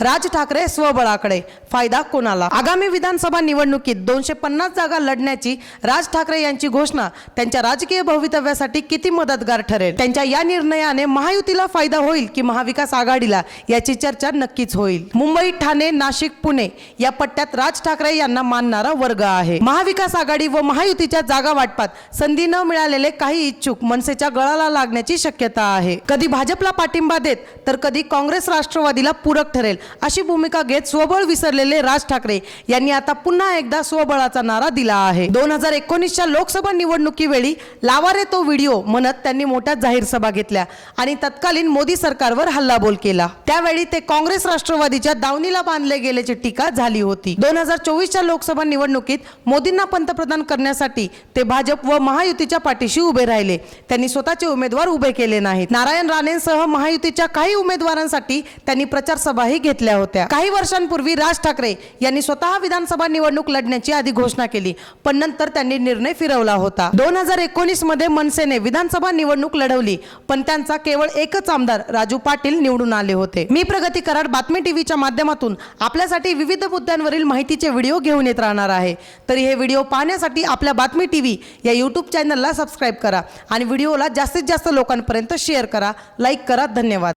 राज ठाकरे स्वबळाकडे. फायदा कोणाला? आगामी विधानसभा निवडणुकीत दोनशे पन्नास जागा लढण्याची राज ठाकरे यांची घोषणा त्यांच्या राजकीय भवितव्यासाठी किती मदतगार ठरेल? त्यांच्या या निर्णयाने महायुतीला फायदा होईल की महाविकास आघाडीला? याची चर्चा नक्कीच होईल. मुंबई ठाणे नाशिक पुणे या पट्ट्यात राज ठाकरे यांना मानणारा वर्ग आहे. महाविकास आघाडी व महायुतीच्या जागा वाटपात संधी न मिळालेले काही इच्छुक मनसेच्या गळाला लागण्याची शक्यता आहे. कधी भाजपला पाठिंबा देत तर कधी काँग्रेस राष्ट्रवादीला पूरक ठरेल अशी भूमिका घेत स्वबळ विसरलेले राज ठाकरे यांनी आता पुन्हा एकदा स्वबळाचा नारा दिला आहे. दोन हजार एकोणीसच्या लोकसभा निवडणुकीवेळी लावा रे तो व्हिडिओ म्हणत त्यांनी मोठ्या जाहीर सभा घेतल्या आणि तत्कालीन मोदी सरकारवर हल्लाबोल केला. त्यावेळी ते काँग्रेस राष्ट्रवादीच्या दावणीला बांधले गेल्याची टीका झाली होती. दोन हजार चोवीसच्या लोकसभा निवडणुकीत मोदींना पंतप्रधान करण्यासाठी ते भाजप व महायुतीच्या पाठीशी उभे राहिले. त्यांनी स्वतःचे उमेदवार उभे केले नाहीत. नारायण राणेंसह महायुतीच्या काही उमेदवारांसाठी त्यांनी प्रचार सभाही घेतल्या होत्या. काही वर्षांपूर्वी राज ठाकरे यांनी स्वतः विधानसभा निवडणूक लढण्याची आधी घोषणा केली पण नंतर त्यांनी निर्णय फिरवला होता. दोन हजार एकोणीसमध्ये मनसेने विधानसभा निवडणूक लढवली पण त्यांचा केवळ एकच आमदार राजू पाटील निवडून आले होते. मी प्रगती कराड बातमी टीव्हीच्या माध्यमातून आपल्यासाठी विविध मुद्द्यांवरील माहितीचे व्हिडिओ घेऊन येत राहणार आहे. तरी हे व्हिडिओ पाहण्यासाठी आपल्या बातमी टीव्ही या यूट्यूब चॅनलला सबस्क्राईब करा आणि व्हिडिओला जास्तीत जास्त लोकांपर्यंत शेअर करा. लाईक करा. धन्यवाद.